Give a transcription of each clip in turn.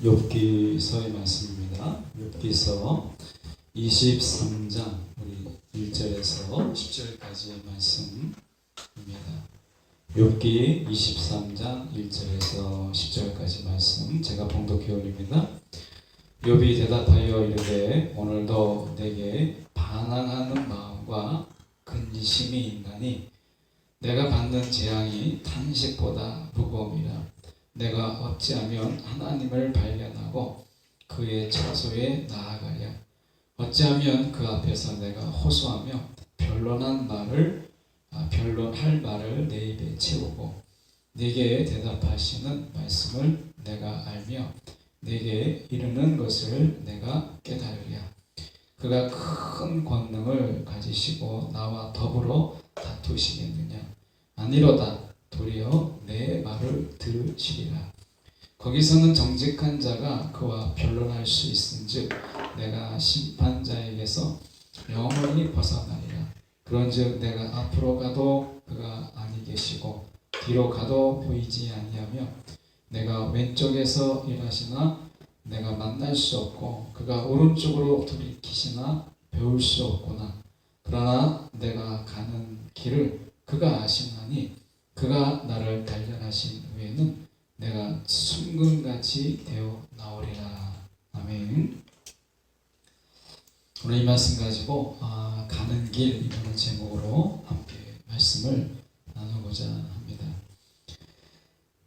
욥기서의 말씀입니다. 욥기서 23장 우리 1절에서 10절까지의 말씀입니다. 욥기 23장 1절에서 10절까지 말씀 제가 봉독해 올립니다. 욥이 대답하여 이르되 오늘도 내게 반항하는 마음과 근심이 있나니 내가 받는 재앙이 탄식보다 무거움이라 내가 어찌하면 하나님을 발견하고 그의 처소에 나아가랴? 어찌하면 그 앞에서 내가 호소하며 변론한 말을 아, 변론할 말을 내 입에 채우고 내게 대답하시는 말씀을 내가 알며 내게 이르는 것을 내가 깨달으랴? 그가 큰 권능을 가지시고 나와 더불어 다투시겠느냐? 아니로다 도리어 내 말을 들으시리라. 거기서는 정직한 자가 그와 변론할 수 있은즉 내가 심판자에게서 영원히 벗어나리라. 그런즉 내가 앞으로 가도 그가 아니 계시고 뒤로 가도 보이지 아니하며 내가 왼쪽에서 일하시나 내가 만날 수 없고 그가 오른쪽으로 돌이키시나 배울 수 없구나. 그러나 내가 가는 길을 그가 아시나니 그가 나를 단련하신 후에는 내가 순금같이 되어 나오리라. 아멘. 오늘 이 말씀 가지고 아, 가는 길이라는 제목으로 함께 말씀을 나누고자 합니다.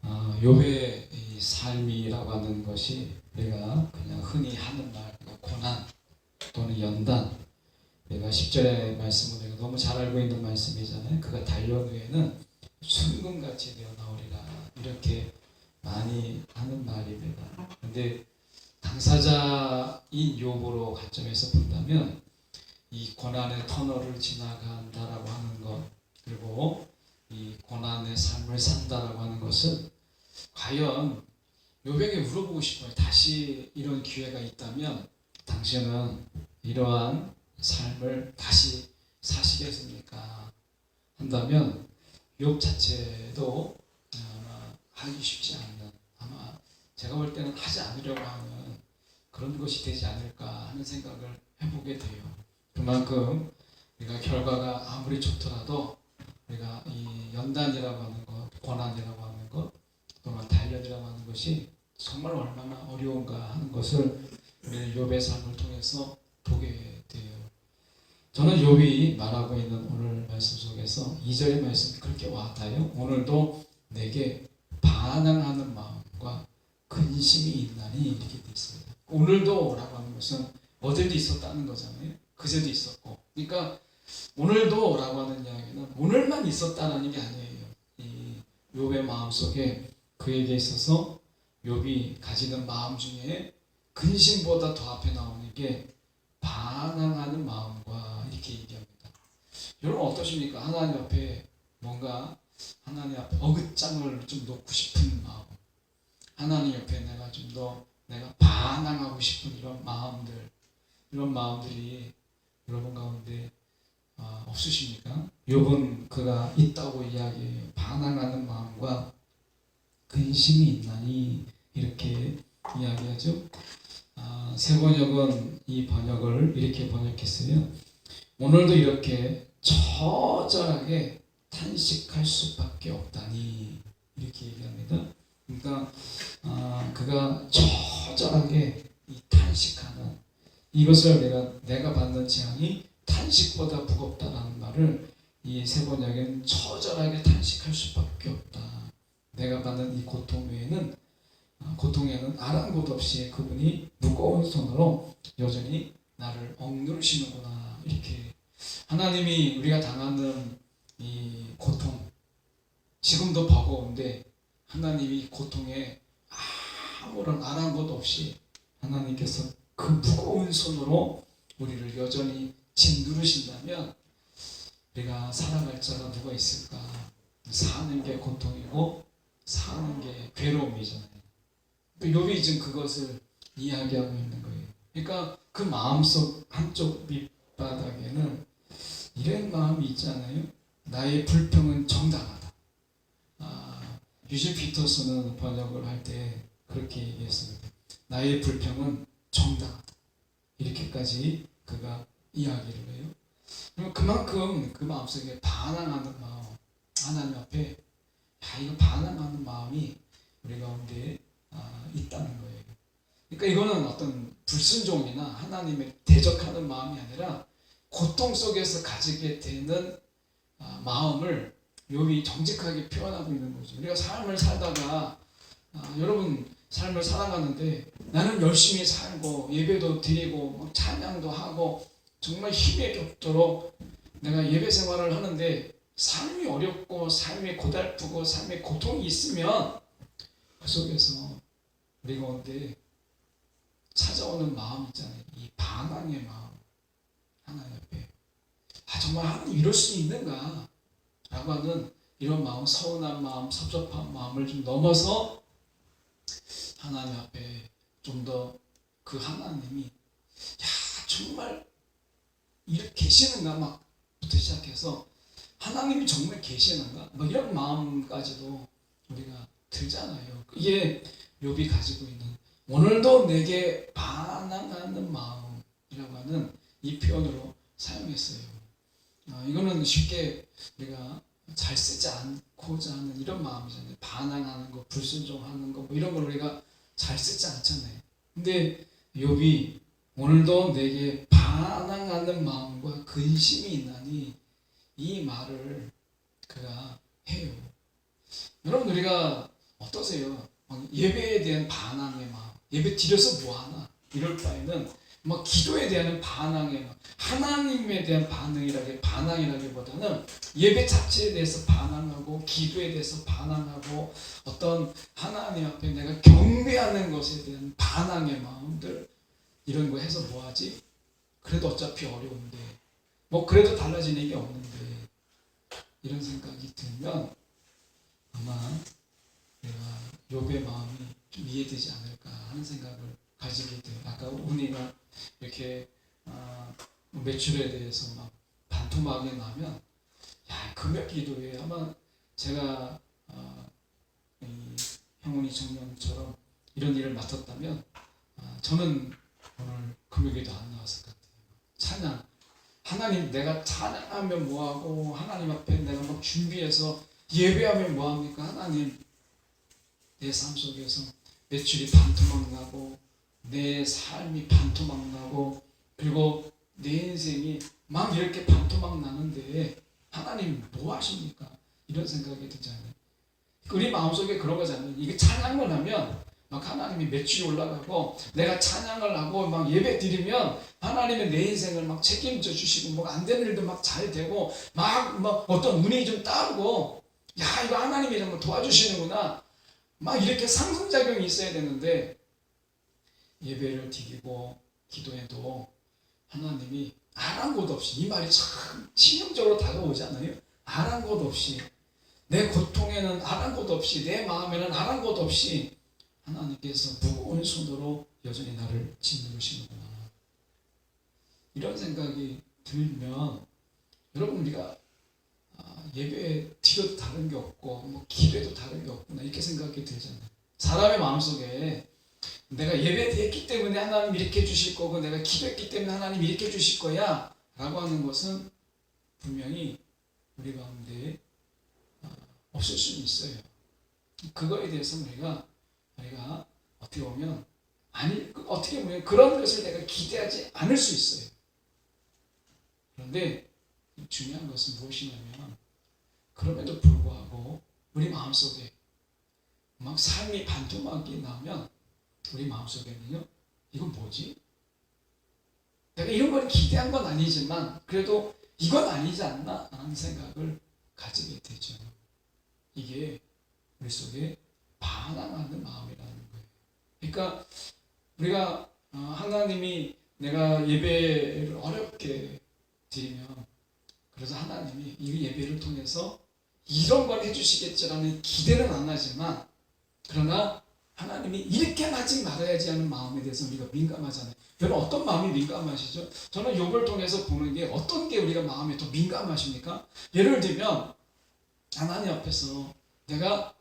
아, 이 삶이라고 하는 것이 우리가 그냥 흔히 하는 말, 그러니까 고난 또는 연단. 내가 10절의 말씀을 너무 잘 알고 있는 말씀이잖아요. 그가 단련 후에는 순금같이 되어 나오리라 이렇게 많이 하는 말입니다. 근데 당사자인 욥으로 관점에서 본다면 이 고난의 터널을 지나간다라고 하는 것 그리고 이 고난의 삶을 산다라고 하는 것은 과연 욥에게 물어보고 싶어요. 다시 이런 기회가 있다면 당신은 이러한 삶을 다시 사시겠습니까? 한다면 욥 자체도 아마 하기 쉽지 않는 아마 제가 볼 때는 하지 않으려고 하는 그런 것이 되지 않을까 하는 생각을 해보게 돼요. 그만큼 우리가 결과가 아무리 좋더라도 우리가 이 연단이라고 하는 것, 고난이라고 하는 것, 또는 단련이라고 하는 것이 정말 얼마나 어려운가 하는 것을 우리 욥의 삶을 통해서. 저는 욥이 말하고 있는 오늘 말씀 속에서 2절의 말씀이 그렇게 와닿아요. 오늘도 내게 반항하는 마음과 근심이 있나니 이렇게 돼 있습니다. 오늘도 라고 하는 것은 어제도 있었다는 거잖아요. 그제도 있었고. 그러니까 오늘도 라고 하는 이야기는 오늘만 있었다는 게 아니에요. 이 욥의 마음 속에 그에게 있어서 욥이 가지는 마음 중에 근심보다 더 앞에 나오는 게 반항하는 마음과 이렇게 얘기합니다. 여러분 어떠십니까? 하나님 앞에 뭔가 하나님 앞에 어긋장을 좀 놓고 싶은 마음, 하나님 옆에 내가 좀 더 내가 반항하고 싶은 이런 마음들, 이런 마음들이 여러분 가운데 아, 없으십니까? 욥은 그가 있다고 이야기해요. 반항하는 마음과 근심이 있나니 이렇게 이야기하죠. 아, 새 번역은 이 번역을 이렇게 번역했어요. 오늘도 이렇게 처절하게 탄식할 수밖에 없다니 이렇게 얘기합니다. 그러니까 아, 그가 처절하게 이 탄식하는 이것을 내가 내가 받는 재앙이 탄식보다 무겁다라는 말을 이 세 번역엔 처절하게 탄식할 수밖에 없다. 내가 받는 이 고통 외에는 아, 고통에는 아랑곳 없이 그분이 무거운 손으로 여전히 나를 억누르시는구나 이렇게 하나님이 우리가 당하는 이 고통 지금도 버거운데 하나님이 고통에 아무런 아랑곳 없이 하나님께서 그 무거운 손으로 우리를 여전히 짓누르신다면 우리가 살아갈 자가 누가 있을까 사는 게 고통이고 사는 게 괴로움이잖아요. 욥이 지금 그것을 이야기하고 있는 거예요. 그러니까 그 마음속 한쪽 밑 바닥에는 이런 마음이 있잖아요. 나의 불평은 정당하다. 아, 유지 피터스는 번역을 할 때 그렇게 얘기했습니다. 나의 불평은 정당 이렇게까지 그가 이야기를 해요. 그럼 그만큼 그 마음속에 반항하는 마음 하나님 앞에 야 이거 반항하는 마음이 우리 가운데 아, 있다는 거예요. 그러니까 이거는 어떤 불순종이나 하나님의 대적하는 마음이 아니라 고통 속에서 가지게 되는 아, 마음을 욥이 정직하게 표현하고 있는 거죠. 우리가 삶을 살다가 아, 여러분 삶을 살아가는데 나는 열심히 살고 예배도 드리고 뭐 찬양도 하고 정말 힘에 겹도록 내가 예배 생활을 하는데 삶이 어렵고 삶이 고달프고 삶의 고통이 있으면 그 속에서 우리 가운데 찾아오는 마음 있잖아요. 이 반항의 마음 하나님 앞에 아 정말 하나님 이럴 수 있는가 라고 하는 이런 마음 서운한 마음 섭섭한 마음을 좀 넘어서 하나님 앞에 좀 더 그 하나님이 야 정말 이렇게 계시는가 막부터 시작해서 하나님이 정말 계시는가 뭐 이런 마음까지도 우리가 들잖아요. 이게 욥이 가지고 있는 오늘도 내게 반항하는 마음이라고 하는 이 표현으로 사용했어요. 아, 이거는 쉽게 우리가 잘 쓰지 않고자 하는 이런 마음이잖아요. 반항하는 거, 불순종하는 거, 뭐 이런 걸 우리가 잘 쓰지 않잖아요. 근데 욥이 오늘도 내게 반항하는 마음과 근심이 있나니 이 말을 그가 해요. 여러분 우리가 어떠세요? 막 예배에 대한 반항의 마음, 예배 드려서 뭐 하나? 이럴 바에는 막 기도에 대한 마음, 하나님에 대한 반응이라기 반항이라기보다는 예배 자체에 대해서 반항하고 기도에 대해서 반항하고 어떤 하나님 앞에 내가 경배하는 것에 대한 반항의 마음들 이런 거 해서 뭐하지? 그래도 어차피 어려운데. 뭐 그래도 달라지는 게 없는데. 이런 생각이 들면 아마 내가 욥의 마음이 좀 이해되지 않을까 하는 생각을 가지게 돼요. 아까 운이가 이렇게 아, 뭐 매출에 대해서 막 반토막이 나면 야 금요 기도에 아마 제가 아, 이 형훈이 청년처럼 이런 일을 맡았다면 아, 저는 오늘 금요기도 안 나왔을 것 같아요. 찬양 하나님 내가 찬양하면 뭐하고 하나님 앞에 내가 막 준비해서 예배하면 뭐합니까 하나님 내 삶 속에서 매출이 반토막 나고 내 삶이 반토막 나고 그리고 내 인생이 막 이렇게 반토막 나는데 하나님 뭐 하십니까? 이런 생각이 들잖아요. 우리 마음속에 그런 거잖아요. 이게 찬양을 하면 막 하나님이 매출이 올라가고 내가 찬양을 하고 막 예배 드리면 하나님의 내 인생을 막 책임져 주시고 뭐 안 되는 일도 막 잘 되고 막, 막 어떤 운이 좀 따르고 야 이거 하나님이 정말 도와주시는구나 막 이렇게 상승작용이 있어야 되는데 예배를 드리고 기도해도 하나님이 아랑곳 없이 이 말이 참 치명적으로 다가오지 않아요? 아랑곳 없이 내 고통에는 아랑곳 없이 내 마음에는 아랑곳 없이 하나님께서 무거운 손으로 여전히 나를 짓누르시는구나 이런 생각이 들면 여러분 우리가 아, 예배 드려도 다른 게 없고 뭐 기도해도 다른 게 없구나 이렇게 생각이 들잖아요. 사람의 마음속에 내가 예배했기 때문에 하나님 이렇게 해주실 거고 내가 기도했기 때문에 하나님 이렇게 해주실 거야 라고 하는 것은 분명히 우리 가운데 아, 없을 수는 있어요. 그거에 대해서 우리가 우리가 어떻게 보면 아니 그 어떻게 보면 그런 것을 내가 기대하지 않을 수 있어요. 그런데 중요한 것은 무엇이냐면 그럼에도 불구하고 우리 마음속에 막 삶이 반토막이 나면 우리 마음속에는요 이건 뭐지? 내가 이런 걸 기대한 건 아니지만 그래도 이건 아니지 않나 하는 생각을 가지게 되죠. 이게 우리 속에 반항하는 마음이라는 거예요. 그러니까 우리가 어, 하나님이 내가 예배를 어렵게 드리면 그래서 하나님이 이 예배를 통해서 이런 걸 해주시겠지라는 기대는 안 하지만 그러나 하나님이 이렇게 하지 말아야지 하는 마음에 대해서 우리가 민감하잖아요. 여러분 어떤 마음이 민감하시죠? 저는 욕을 통해서 보는 게 어떤 게 우리가 마음에 더 민감하십니까? 예를 들면 하나님 앞에서 내가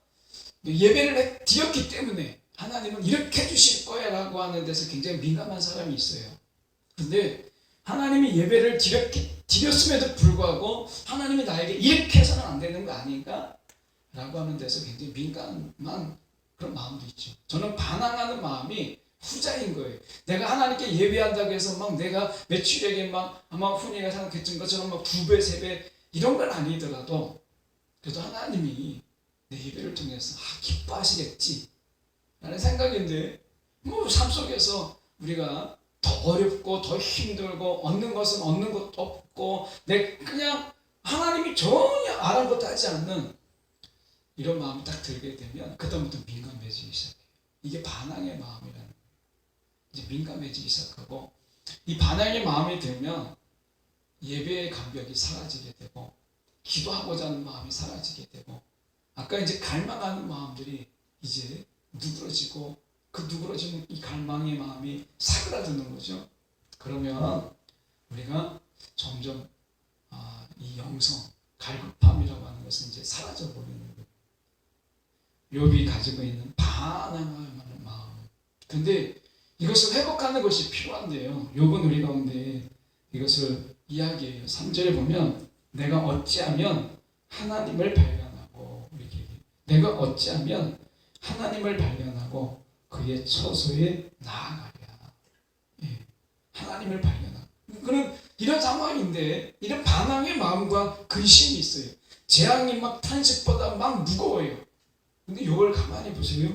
예배를 해- 드렸기 때문에 하나님 하나님은 이렇게 해주실 거야 라고 하는 데서 굉장히 민감한 사람이 있어요. 근데 하나님이 예배를 드렸음에도 불구하고 하나님이 나에게 이렇게 해서는 안 되는 거 아닌가? 라고 하는 데서 굉장히 민감한 그런 마음도 있죠. 저는 반항하는 마음이 후자인 거예요. 내가 하나님께 예배한다고 해서 막 내가 매출액이 막 아마 훈이가 생각했던 것처럼 막 두 배, 세 배 이런 건 아니더라도 그래도 하나님이 내 예배를 통해서 아, 기뻐하시겠지 라는 생각인데 뭐 삶 속에서 우리가 더 어렵고 더 힘들고 얻는 것은 얻는 것도 없고 내 그냥 하나님이 전혀 아랑곳 하지 않는 이런 마음이 딱 들게 되면 그다음부터 민감해지기 시작해요. 이게 반항의 마음이라는 거예요. 이제 민감해지기 시작하고 이 반항의 마음이 들면 예배의 감격이 사라지게 되고 기도하고자 하는 마음이 사라지게 되고 아까 이제 갈망하는 마음들이 이제 누그러지고 그 누그러지는 이 갈망의 마음이 사그라드는 거죠. 그러면 우리가 점점 아, 이 영성 갈급함이라고 하는 것은 이제 사라져 버리는 거예요. 욥이 가지고 있는 반항하는 마음. 근데 이것을 회복하는 것이 필요한데요. 욥은 우리 가운데 이것을 이야기해요. 3절에 보면 내가 어찌하면 하나님을 발견하고 이렇게 얘기해요. 내가 어찌하면 하나님을 발견하고 그의 처소에 나아가랴. 예. 하나님을 발견하고. 그런 이런 상황인데 이런 반항의 마음과 근심이 있어요. 재앙이 막 탄식보다 막 무거워요. 근데 이걸 가만히 보세요.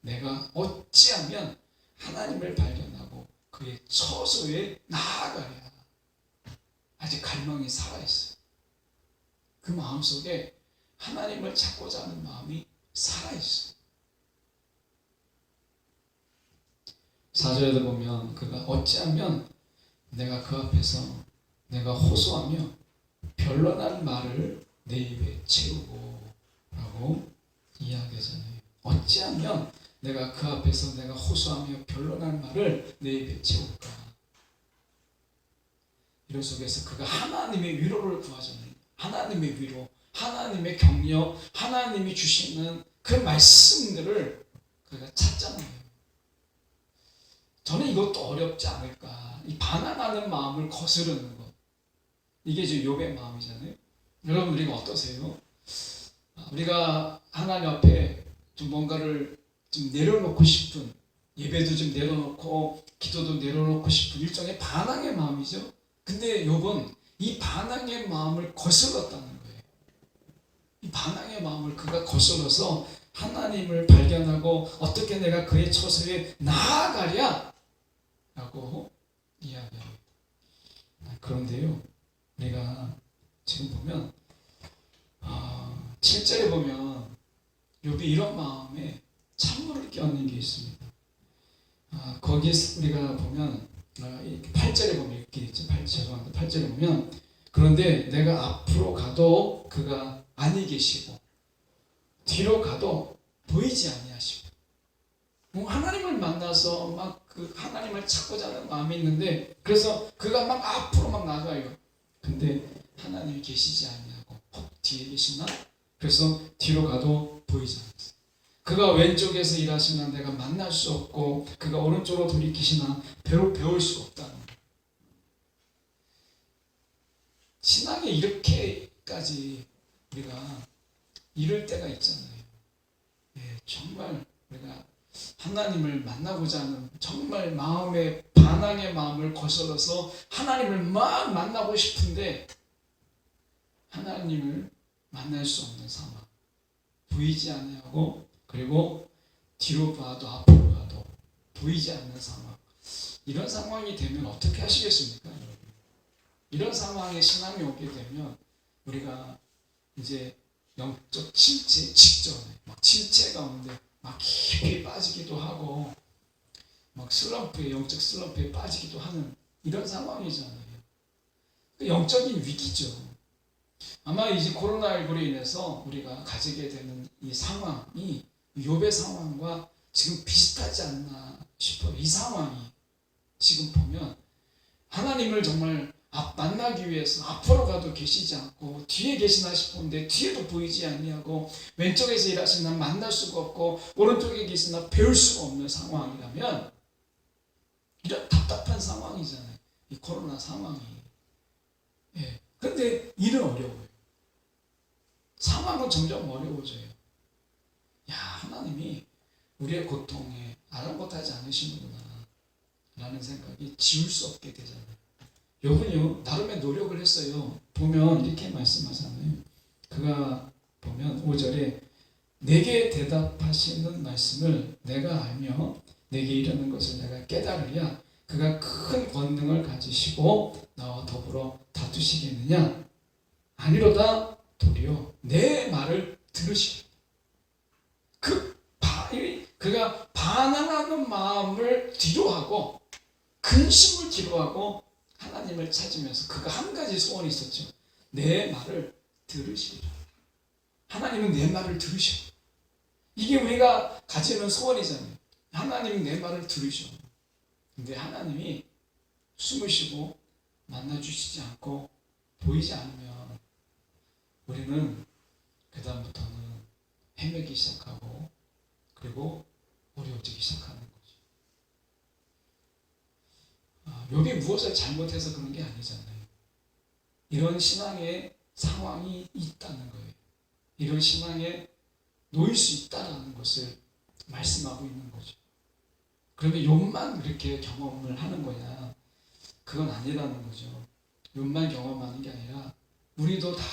내가 어찌하면 하나님을 발견하고 그의 처소에 나아가랴. 아직 갈망이 살아있어요. 그 마음 속에 하나님을 찾고자 하는 마음이 살아있어요. 사절에도 보면 그가 어찌하면 내가 그 앞에서 내가 호소하며 변론하는 말을 내 입에 채우고 라고 이야기하잖아요. 어찌하면 내가 그 앞에서 내가 호소하며 변론하는 말을 내 입에 채울까? 이런 속에서 그가 하나님의 위로를 구하잖아요. 하나님의 위로, 하나님의 격려, 하나님이 주시는 그 말씀들을 그가 찾잖아요. 저는 이것도 어렵지 않을까. 이 반항하는 마음을 거스르는 것. 이게 이제 욥의 마음이잖아요. 여러분 우리가 어떠세요? 아, 우리가 하나님 앞에 좀 뭔가를 좀 내려놓고 싶은 예배도 좀 내려놓고 기도도 내려놓고 싶은 일종의 반항의 마음이죠. 근데 욥은 이 반항의 마음을 거슬렀다는 거예요. 이 반항의 마음을 그가 거슬러서 하나님을 발견하고 어떻게 내가 그의 처소에 나아가랴 라고 이야기합니다. 아, 그런데요, 우리가 지금 보면 아, 7절에 보면 욥이 이런 마음에 찬물을 껴안는 게 있습니다. 아, 거기 우리가 보면 아, 8절에 보면 이렇게 있죠. 8, 죄송합니다. 8절에 보면 그런데 내가 앞으로 가도 그가 아니 계시고 뒤로 가도 보이지 아니하시고 뭐 하나님을 만나서 막 그 하나님을 찾고자 하는 마음이 있는데 그래서 그가 막 앞으로 막 나가요. 근데 하나님이 계시지 헉 뒤에 계시나? 그래서 뒤로 가도 보이지 않았어요. 그가 왼쪽에서 일하시나 내가 만날 수 없고 그가 오른쪽으로 돌이키시나 배우 배울 수 없다는. 신앙에 이렇게까지 우리가 이럴 때가 있잖아요. 예, 정말 우리가 하나님을 만나고자 하는 정말 마음의 반항의 마음을 거슬러서 하나님을 막 만나고 싶은데 하나님을 만날 수 없는 상황 보이지 아니하고 그리고 뒤로 봐도 앞으로 봐도 보이지 않는 상황 이런 상황이 되면 어떻게 하시겠습니까? 이런 상황에 신앙이 오게 되면 우리가 이제 영적 침체 직전에 막 침체 가운데 막 깊이 빠지기도 하고 막 슬럼프에 영적 슬럼프에 빠지기도 하는 이런 상황이잖아요. 그 영적인 위기죠. 아마 이제 코로나19로 인해서 우리가 가지게 되는 이 상황이 욥의 상황과 지금 비슷하지 않나 싶어요. 이 상황이 지금 보면 하나님을 정말 앞 만나기 위해서 앞으로 가도 계시지 않고 뒤에 계시나 싶은데 뒤에도 보이지 아니하고 왼쪽에서 일하시나 만날 수가 없고 오른쪽에 계시나 배울 수가 없는 상황이라면 이런 답답한 상황이잖아요. 이 코로나 상황이. 예. 근데 일은 어려워요. 상황은 점점 어려워져요. 야, 하나님이 우리의 고통에 아랑곳하지 않으시는구나. 라는 생각이 지울 수 없게 되잖아요. 요분요, 나름의 노력을 했어요. 보면 이렇게 말씀하잖아요. 그가 보면 5절에 내게 대답하시는 말씀을 내가 알며 내게 이르는 것을 내가 깨달으랴 그가 큰 권능을 가지시고 나와 더불어 다투시겠느냐 아니로다 도리어 내 말을 그 바, 이- 그가 반항하는 마음을 뒤로하고 근심을 뒤로하고 하나님을 찾으면서 그가 한 가지 소원이 있었죠. 내 말을 들으시리라. 하나님은 내 말을 들으셔. 이게 우리가 가지는 소원이잖아요. 하나님이 내 말을 들으셔. 근데 하나님이 숨으시고 만나주시지 않고 보이지 않으면 우리는 그다음부터는 헤매기 시작하고 그리고 어려워지기 시작하는. 아, 욥이 무엇을 잘못해서 그런 게 아니잖아요. 이런 신앙의 상황이 있다는 거예요. 이런 신앙에 놓일 수 있다는 것을 말씀하고 있는 거죠. 그러면 욕만 그렇게 경험을 하는 거냐? 그건 아니라는 거죠. 욕만 경험하는 게 아니라 우리도 다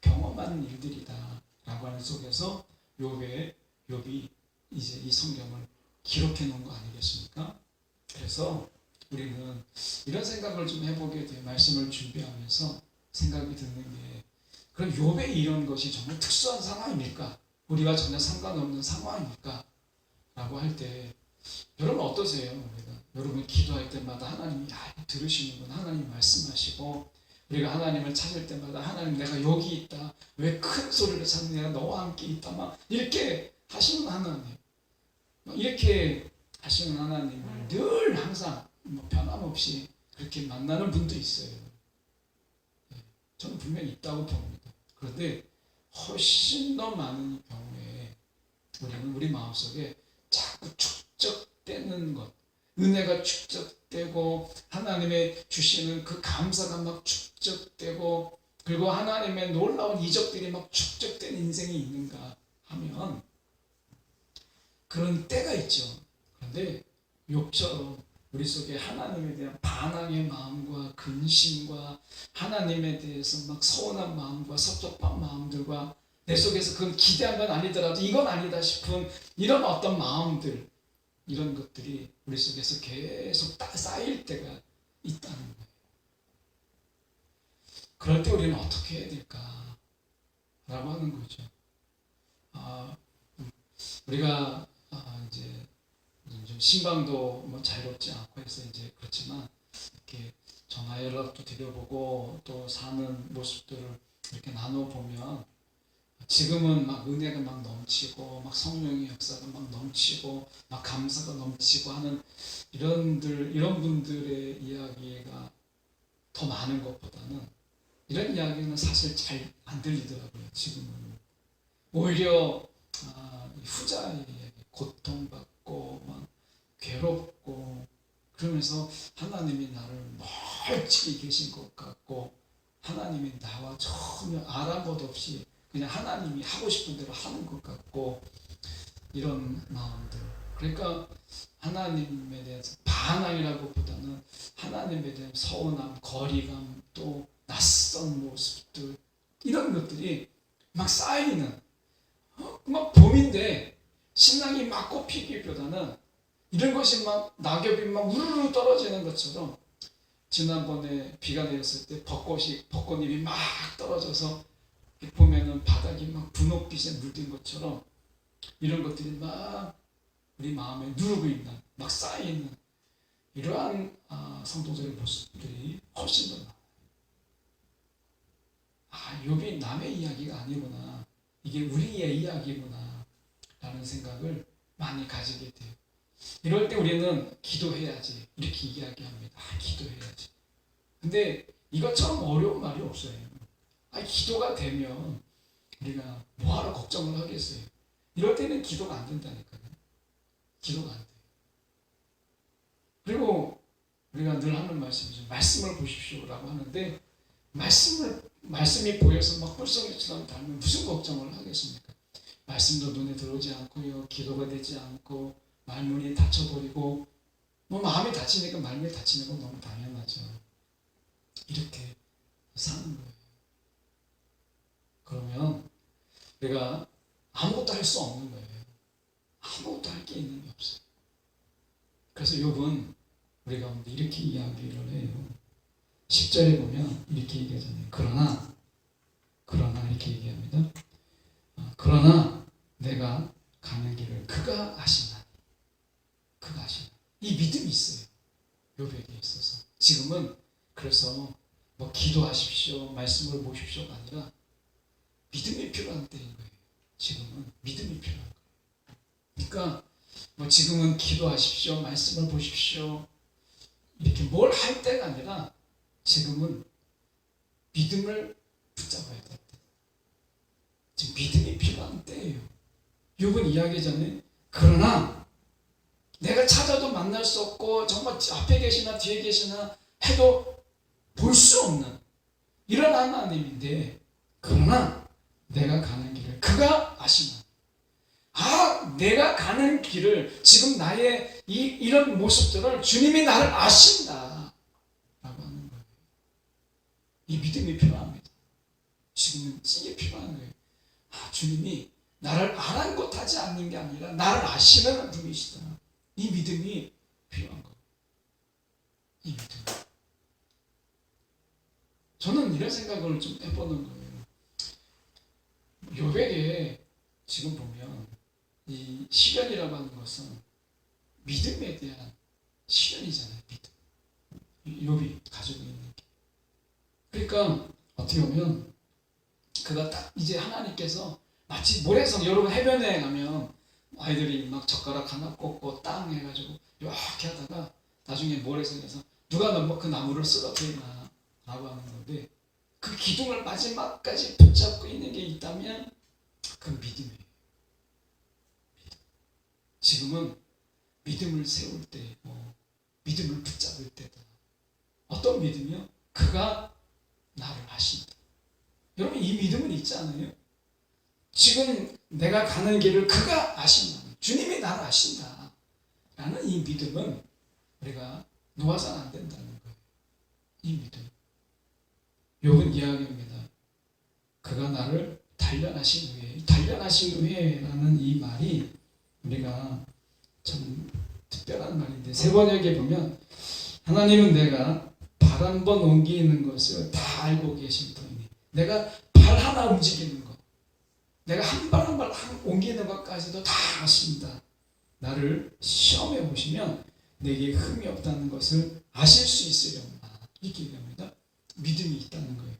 경험하는 일들이다라고 하는 속에서 욥의 욥이 이제 이 성경을 기록해 놓은 거 아니겠습니까? 그래서 우리는 이런 생각을 좀 해보게 돼요. 말씀을 준비하면서 생각이 드는 게 그럼 욥의 이런 것이 정말 특수한 상황입니까? 우리가 전혀 상관없는 상황입니까? 라고 할 때 여러분 어떠세요? 우리가 여러분 기도할 때마다 하나님이 아, 들으시는구나 하나님 말씀하시고 우리가 하나님을 찾을 때마다 하나님 내가 여기 있다 왜 큰 소리를 내가 너와 함께 있다 막 이렇게 하시는 하나님 막 이렇게 하시는 하나님을 늘 항상 뭐 변함없이 그렇게 만나는 분도 있어요. 예, 저는 분명히 있다고 봅니다. 그런데 훨씬 더 많은 경우에 우리는 우리 마음속에 자꾸 축적되는 것, 은혜가 축적되고 하나님의 주시는 그 감사가 막 축적되고 그리고 하나님의 놀라운 이적들이 막 축적된 인생이 있는가 하면 그런 때가 있죠. 그런데 욕처럼 우리 속에 하나님에 대한 반항의 마음과 근심과 하나님에 대해서 막 서운한 마음과 섭섭한 마음들과 내 속에서 그건 기대한 건 아니더라도 이건 아니다 싶은 이런 어떤 마음들 이런 것들이 우리 속에서 계속 따- 쌓일 때가 있다는 거예요. 그럴 때 우리는 어떻게 해야 될까? 라고 하는 거죠. 아, 음, 우리가 신방도 뭐 자유롭지 않고 해서 이제 그렇지만 이렇게 전화 연락도 드려보고 또 사는 모습들을 이렇게 나눠 보면 지금은 막 은혜가 막 넘치고 막 성령의 역사가 막 넘치고 막 감사가 넘치고 하는 이런들 이런 분들의 이야기가 더 많은 것보다는 이런 이야기는 사실 잘 안 들리더라고요 지금은. 오히려 아, 이 후자의 고통받고 막 괴롭고 그러면서 하나님이 나를 멀찍이 계신 것 같고 하나님이 나와 전혀 아랑곳 없이 그냥 하나님이 하고 싶은 대로 하는 것 같고 이런 마음들. 그러니까 하나님에 대해서 반항이라고 보다는 하나님에 대한 서운함, 거리감 또 낯선 모습들 이런 것들이 막 쌓이는 어, 막 봄인데 신랑이 막 꽃피기보다는 이런 것이 막 낙엽이 막 우르르 떨어지는 것처럼 지난번에 비가 내렸을 때 벚꽃이 벚꽃잎이 막 떨어져서 보면은 바닥이 막 분홍빛에 물든 것처럼 이런 것들이 막 우리 마음에 누르고 있는 막 쌓이는 이러한 아, 성도들의 모습들이 훨씬 더 많아요. 아, 욥이 남의 이야기가 아니구나. 이게 우리의 이야기구나. 라는 생각을 많이 가지게 돼요. 이럴 때 우리는 기도해야지. 이렇게 이야기합니다. 아, 기도해야지. 근데 이것처럼 어려운 말이 없어요. 아니, 기도가 되면 우리가 뭐하러 걱정을 하겠어요. 이럴 때는 기도가 안 된다니까요. 기도가 안 돼요. 그리고 우리가 늘 하는 말씀이죠. 말씀을 보십시오라고 하는데 말씀을 말씀이 보여서 막 뿔성이처럼 닮으면 무슨 걱정을 하겠습니까? 말씀도 눈에 들어오지 않고요. 기도가 되지 않고 말문이 닫혀버리고 뭐 마음이 다치니까 말문이 닫히는 건 너무 당연하죠. 이렇게 사는 거예요. 그러면 내가 아무것도 할 수 없는 거예요. 아무것도 할 게 있는 게 없어요. 그래서 욥은 우리 가운데 이렇게 이야기를 해요. 10절에 보면 이렇게 얘기하잖아요. 그러나 그러나 이렇게 얘기합니다. 어, 그러나 내가 가는 길을 그가 아시나니 그가 아시나니 이 믿음이 있어요. 욥에게 있어서 지금은 그래서 뭐 기도하십시오 말씀을 보십시오가 아니라 믿음이 필요한 때인 거예요. 지금은 믿음이 필요한 거예요. 그러니까 뭐 지금은 기도하십시오 말씀을 보십시오 이렇게 뭘 할 때가 아니라 지금은 믿음을 붙잡아야 될 때. 지금 믿음이 필요한 때예요. 욥은 이야기잖아요. 그러나 내가 찾아도 만날 수 없고 정말 앞에 계시나 뒤에 계시나 해도 볼 수 없는 이런 하나님인데 그러나 내가 가는 길을 그가 아시나? 아 내가 가는 길을 지금 나의 이, 이런 모습들을 주님이 나를 아신다 라고 하는 거예요. 이 믿음이 필요합니다. 지금은 이게 필요한 거예요. 아 주님이 나를 아랑곳하지 않는 게 아니라 나를 아시는 분이시다 이 믿음이 필요한 거예요 이 믿음 저는 이런 생각을 좀 해보는 거예요. 요백에 지금 보면 이 시련이라고 하는 것은 믿음에 대한 시련이잖아요. 믿음. 욥이 가지고 있는 게. 그러니까 어떻게 보면 그가 딱 이제 하나님께서 마치 모래성 여러분 해변에 가면 아이들이 막 젓가락 하나 꽂고 땅 해가지고 이렇게 하다가 나중에 모래성에서 누가 너무 그 나무를 쓰러뜨리나 라고 하는 건데 그 기둥을 마지막까지 붙잡고 있는 게 있다면 그 믿음이에요. 믿음. 지금은 믿음을 세울 때, 뭐 믿음을 붙잡을 때다. 어떤 믿음이요? 그가 나를 아신다. 여러분 이 믿음은 있지 않아요? 지금 내가 가는 길을 그가 아신다. 주님이 나를 아신다. 라는 이 믿음은 우리가 놓아서는 안 된다는 거예요. 이 믿음. 욥은 이야기합니다. 그가 나를 단련하신 후에 단련하신 후에라는 이 말이 우리가 참 특별한 말인데 세 번역에 보면 하나님은 내가 발 한 번 옮기는 것을 다 알고 계신 분이니 내가 발 하나 움직이는 것 내가 한 발 한발 옮기는 것까지도 다 아십니다. 나를 시험해 보시면 내게 흠이 없다는 것을 아실 수 있으려나 이렇게 얘기합니다. 믿음이 있다는 거예요.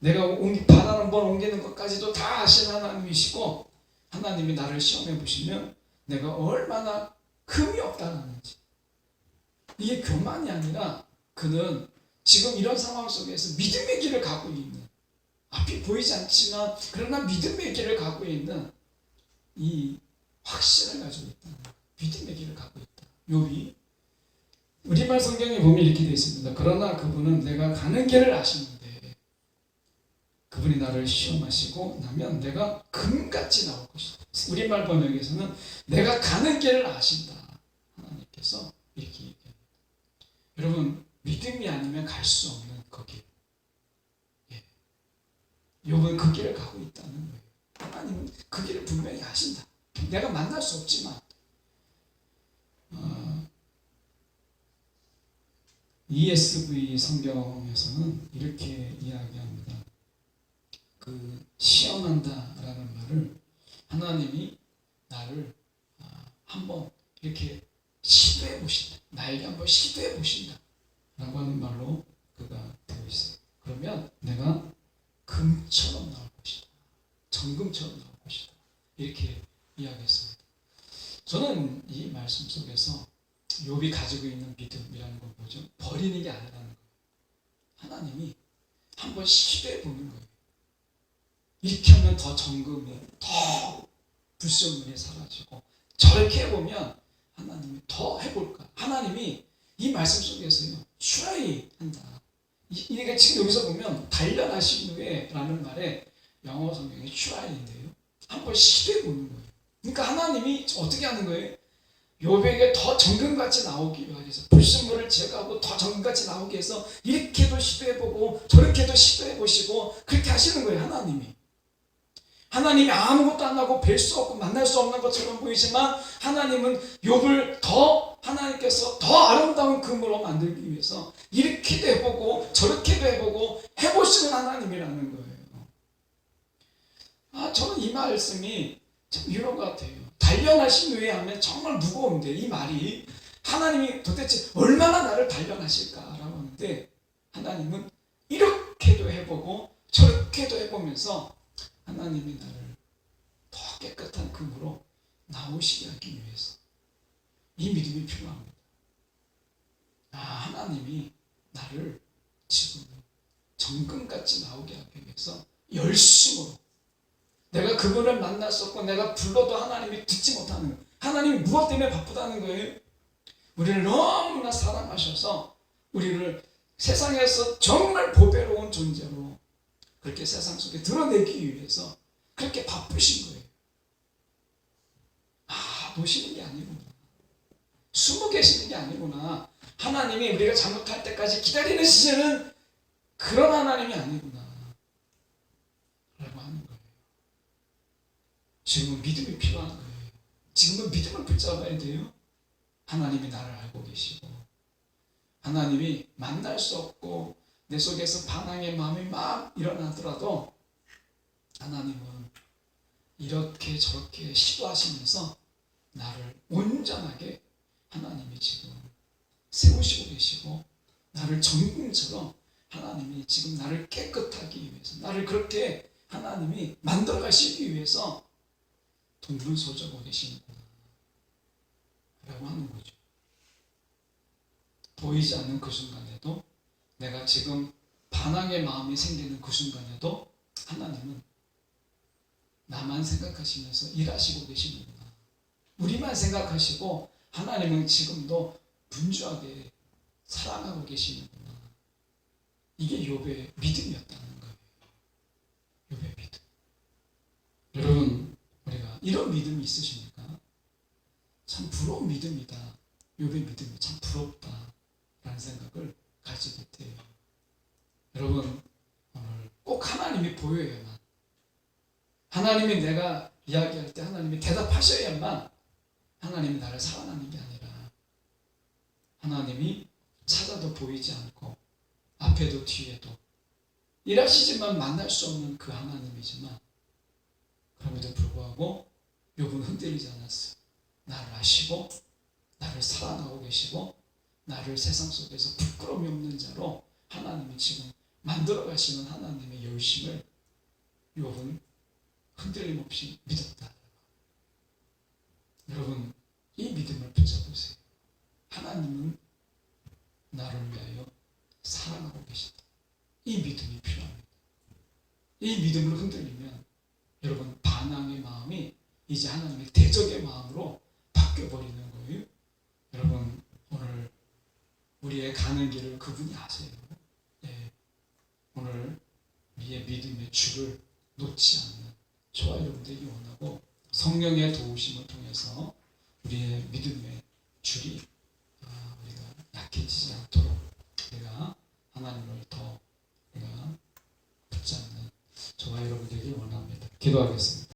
내가 옮기, 바다 한번 옮기는 것까지도 다 아신 하나님이시고 하나님이 나를 시험해 보시면 내가 얼마나 흠이 없다는지 이게 교만이 아니라 그는 지금 이런 상황 속에서 믿음의 길을 가고 있는 앞이 보이지 않지만 그러나 믿음의 길을 가고 있는 이 확신을 가지고 있다. 믿음의 길을 가고 있다. 요비 우리말 성경에 보면 이렇게 되어 있습니다. 그러나 그분은 내가 가는 길을 아시는데 그분이 나를 시험하시고 나면 내가 금같이 나올 것이다. 우리말 번역에서는 내가 가는 길을 아신다. 하나님께서 이렇게 얘기합니다. 여러분 믿음이 아니면 갈 수 없는 그 길. 예. 욥은 그 길을 가고 있다는 거예요. 하나님은 그 길을 분명히 아신다. 내가 만날 수 없지만 어, ESV 성경에서는 이렇게 이야기합니다. 그 시험한다라는 말을 하나님이 나를 아, 한번 이렇게 시도해 보신다. 나에게 한번 시도해 보신다. 라고 하는 말로 그가 되어 있어요. 그러면 내가 금처럼 나올 것이다. 정금처럼 나올 것이다. 이렇게 이야기했습니다. 저는 이 말씀 속에서 욥이 가지고 있는 믿음이라는 건 뭐죠? 버리는 게 아니라는 거예요. 하나님이 한번 시도해 보는 거예요. 이렇게 하면 더 정금이 더 불순물이 사라지고 저렇게 해보면 하나님이 더 해볼까? 하나님이 이 말씀 속에서요 try 한다. 이- 이게 지금 여기서 보면 단련하신 후에라는 말에 영어 성경이 try인데요. 한번 시도해 보는 거예요. 그러니까 하나님이 어떻게 하는 거예요? 요백에 더 정금같이 나오기 위해서 불순물을 제거하고 더 정금같이 나오기 위해서 이렇게도 시도해보고 저렇게도 시도해보시고 그렇게 하시는 거예요 하나님이 하나님이 아무것도 안 하고 뵐 수 없고 만날 수 없는 것처럼 보이지만 하나님은 욥을 더 하나님께서 더 아름다운 금으로 만들기 위해서 이렇게도 해보고 저렇게도 해보고 해보시는 하나님이라는 거예요. 아 저는 이 말씀이 참 위로가 돼요. 단련하신 후에 하면 정말 무거운데 이 말이 하나님이 도대체 얼마나 나를 단련하실까라고 하는데 하나님은 이렇게도 해보고 저렇게도 해보면서 하나님이 나를 더 깨끗한 금으로 나오시게 하기 위해서 이 믿음이 필요합니다. 아 하나님이 나를 지금 정금같이 나오게 하기 위해서 열심으로 내가 그분을 만났었고 내가 불러도 하나님이 듣지 못하는. 하나님이 무엇 때문에 바쁘다는 거예요? 우리를 너무나 사랑하셔서 우리를 세상에서 정말 보배로운 존재로 그렇게 세상 속에 드러내기 위해서 그렇게 바쁘신 거예요. 아, 노시는 게 아니구나. 숨어 계시는 게 아니구나. 하나님이 우리가 잘못할 때까지 기다리는 시즌은 그런 하나님이 아니구나. 라고 하는 거예요. 지금은 믿음이 필요한 거예요. 지금은 믿음을 붙잡아야 돼요. 하나님이 나를 알고 계시고, 하나님이 만날 수 없고, 내 속에서 반항의 마음이 막 일어나더라도, 하나님은 이렇게 저렇게 시도하시면서 나를 온전하게 하나님이 지금 세우시고 계시고, 나를 정금처럼 하나님이 지금 나를 깨끗하기 위해서, 나를 그렇게 하나님이 만들어 가시기 위해서 동분소정하고 계시는구나. 라고 하는 거죠. 보이지 않는 그 순간에도 내가 지금 반항의 마음이 생기는 그 순간에도 하나님은 나만 생각하시면서 일하시고 계시는구나. 우리만 생각하시고 하나님은 지금도 분주하게 사랑하고 계시는구나. 이게 욥의 믿음이었다는 거예요. 욥의 믿음. 여러분 우리가 이런 믿음이 있으십니까? 참 부러운 믿음이다. 욥의 믿음이 참 부럽다. 라는 생각을 가지게 돼요. 여러분 오늘 꼭 하나님이 보여야만 하나님이 내가 이야기할 때 하나님이 대답하셔야만 하나님이 나를 사랑하는 게 아니라 하나님이 찾아도 보이지 않고 앞에도 뒤에도 일하시지만 만날 수 없는 그 하나님이지만 그럼에도 불구하고 욥은 흔들리지 않았어요. 나를 아시고 나를 사랑하고 계시고 나를 세상 속에서 부끄러움이 없는 자로 하나님이 지금 만들어 가시는 하나님의 열심을 욥은 흔들림 없이 믿었다. 여러분 이 믿음을 붙잡으세요. 하나님은 나를 위하여 사랑하고 계시다. 이 믿음이 필요합니다. 이 믿음을 흔들리면 여러분 반항의 마음이 이제 하나님의 대적의 마음으로 바뀌어 버리는 거예요. 여러분 우리의 가는 길을 그분이 아세요. 예. 오늘 우리의 믿음의 줄을 놓지 않는 저와 여러분 되기 원하고 성령의 도우심을 통해서 우리의 믿음의 줄이 아, 우리가 약해지지 않도록 우리가 하나님을 더 우리가 붙잡는 저와 여러분 되기 원합니다. 기도하겠습니다.